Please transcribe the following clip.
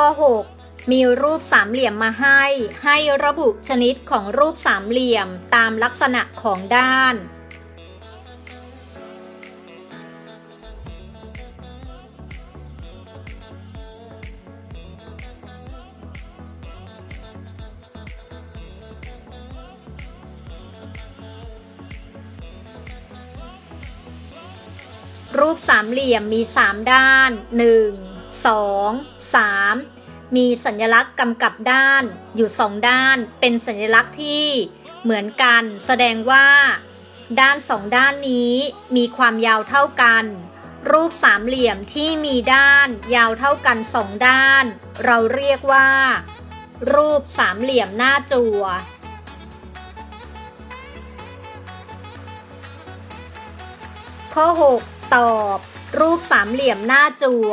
ข้อ 6 มีรูปสามเหลี่ยมมาให้ ให้ระบุชนิดของรูปสามเหลี่ยมตามลักษณะของด้าน รูปสามเหลี่ยมมี 3 ด้าน 1 2 3 มีสัญลักษณ์กำกับด้านอยู่2ด้าน เป็นสัญลักษณ์ที่เหมือนกัน แสดงว่า ด้านสองด้านนี้มีความยาวเท่ากัน รูปสามเหลี่ยมที่มีด้านยาวเท่ากันสองด้าน เราเรียกว่า รูปสามเหลี่ยมหน้าจั่วข้อ 6 ตอบ รูปสามเหลี่ยมหน้าจั่ว